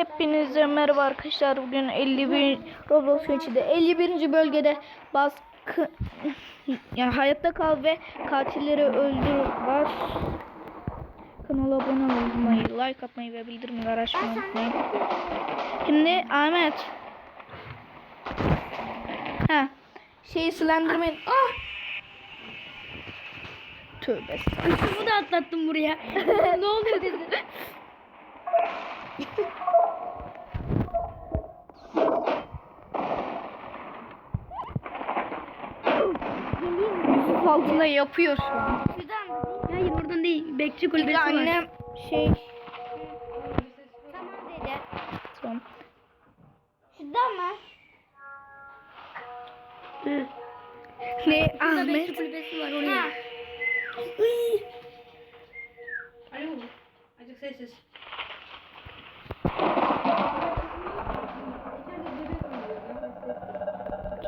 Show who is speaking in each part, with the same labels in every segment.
Speaker 1: Hepinize merhaba arkadaşlar. Bugün 51 Roblox içinde 51. bölgede baskı yani hayatta kal ve katilleri öldür var. Kanala abone olmayı, like atmayı ve bildirimleri açmayı unutmayın. Şimdi Ahmet. Ha. Şeyi Slenderman. Ah! Tövbe.
Speaker 2: Bunu da atlattım buraya. ne oluyor dedi.
Speaker 1: Yusuf altında yapıyor şu an.
Speaker 2: Şuradan Hayır oradan değil. Bekçi
Speaker 1: Bir
Speaker 2: kulübesi
Speaker 1: de
Speaker 2: var.
Speaker 1: annem şey
Speaker 2: Tamam dedi.
Speaker 1: tamam.
Speaker 2: Şuradan mı?
Speaker 1: Ne
Speaker 2: Burada bekçi
Speaker 1: Ahmet?
Speaker 2: kulübesi var oraya.
Speaker 3: Alo.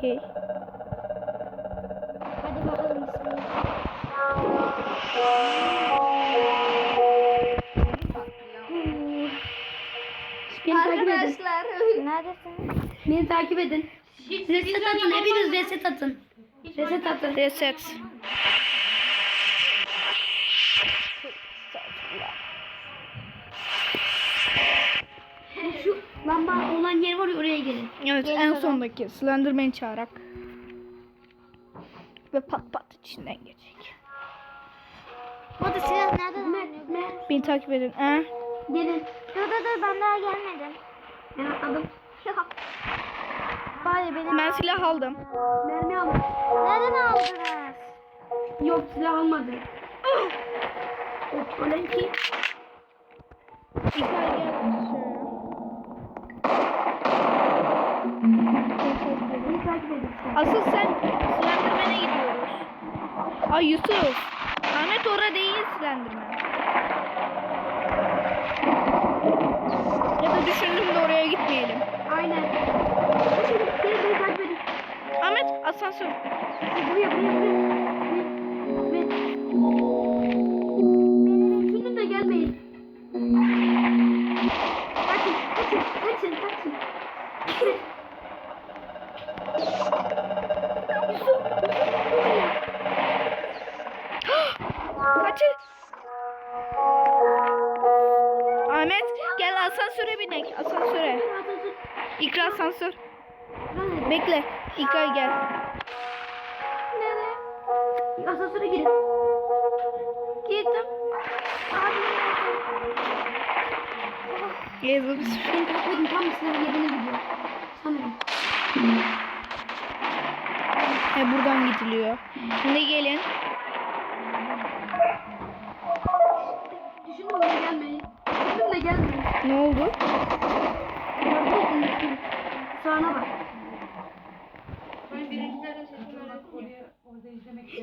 Speaker 1: Okey.
Speaker 2: Hadi bakalım bismillah. Beni takip edin.
Speaker 1: Arkadaşlar
Speaker 2: Neredesiniz? Beni takip edin. Reset atın. Hepiniz reset atın. Reset atın.
Speaker 1: reset.
Speaker 2: Lamba olan yer var ya oraya gelin.
Speaker 1: Evet en sondaki Slenderman'i çağırak. Ve pat pat içinden geçecek.
Speaker 2: O da silah nereden alınıyor?
Speaker 1: Beni takip edin. He?
Speaker 2: Gelin. Dur dur dur ben daha gelmedim. Ben atladım. Bari benim.
Speaker 1: Ben silah aldım.
Speaker 2: Mermi aldım. Nereden aldınız? Yok silah almadı. o ölen ki.
Speaker 1: İlkay gel.
Speaker 2: Beni takip edin.
Speaker 1: Asıl sen Slenderman'e gidiyoruz. Ay Yusuf. Ahmet orada değil Slenderman. Ya da düşündüm de oraya gitmeyelim.
Speaker 2: Aynen. Beni takip edin.
Speaker 1: Ahmet asansör.
Speaker 2: Buraya buraya buraya. Düşündüm de gelmeyin. Kaçın kaçın kaçın kaçın.
Speaker 1: Ahmet gel asansöre binek. Asansöre. İkra asansör. Bekle. İkra gel.
Speaker 2: Nerede? Asansöre girin. Girdim.
Speaker 1: Yazılmış.
Speaker 2: Beni takip edin tam silah yerine gidiyor. Sanırım.
Speaker 1: He buradan gidiliyor. Şimdi gelin.
Speaker 2: Düşündüm de gelmeyin. Gelmeyin.
Speaker 1: Ne oldu?
Speaker 2: Sağına bak.
Speaker 3: Ben birincilerden istiyorum.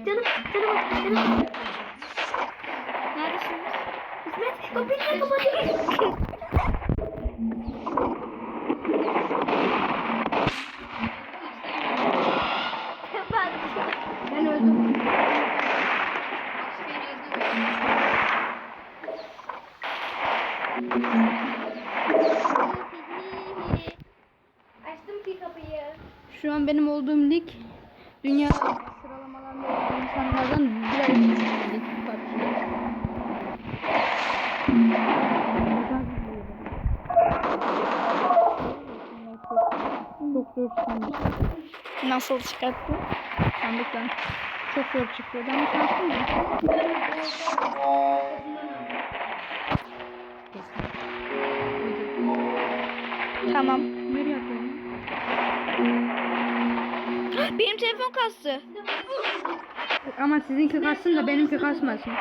Speaker 2: Canım, canım, canım. Neredesiniz? İsmet, kapıyı kapatın.
Speaker 1: Şu an benim olduğum lig dünya sıralamalarında insanlardan biraz lig. Nasıl çıkarttı? Sandıktan. Çok zor çıkıyor. Ben şanslı? Tamam. Nereye Benim telefon kastı.
Speaker 3: Ama sizinki kalsın da benimki kasmasın.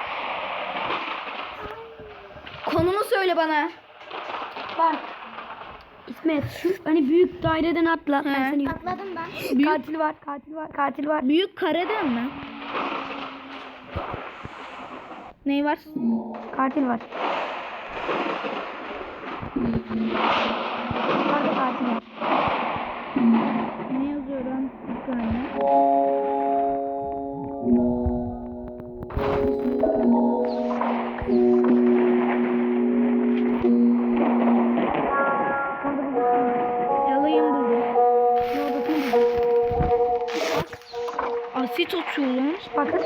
Speaker 1: Konumu söyle bana.
Speaker 2: Bak. İsmet şu hani büyük daireden atla. Ben seni atladım ben.
Speaker 1: Büyük-
Speaker 2: Katil var, katil var, katil var.
Speaker 1: Büyük kareden mi? Ney var?
Speaker 2: Katil var. Orada katil var.
Speaker 1: Ne saniye. Yalayım buldum. Yoldatım buldum. Asit atıyorum.
Speaker 2: Bakın.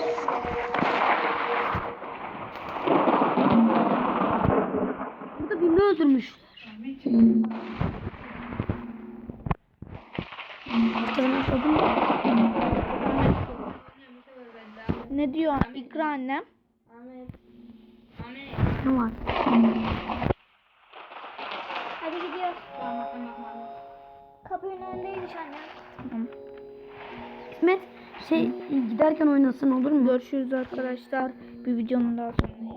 Speaker 2: Burada birini öldürmüşler. Hatırlamak lazım.
Speaker 1: Ne diyor İkra annem?
Speaker 2: Ne var?
Speaker 1: Hadi gidiyoruz. Kapının önündeymiş annem.
Speaker 2: İsmet şey giderken oynasın olur mu?
Speaker 1: Görüşürüz arkadaşlar. Bir videonun daha sonuna.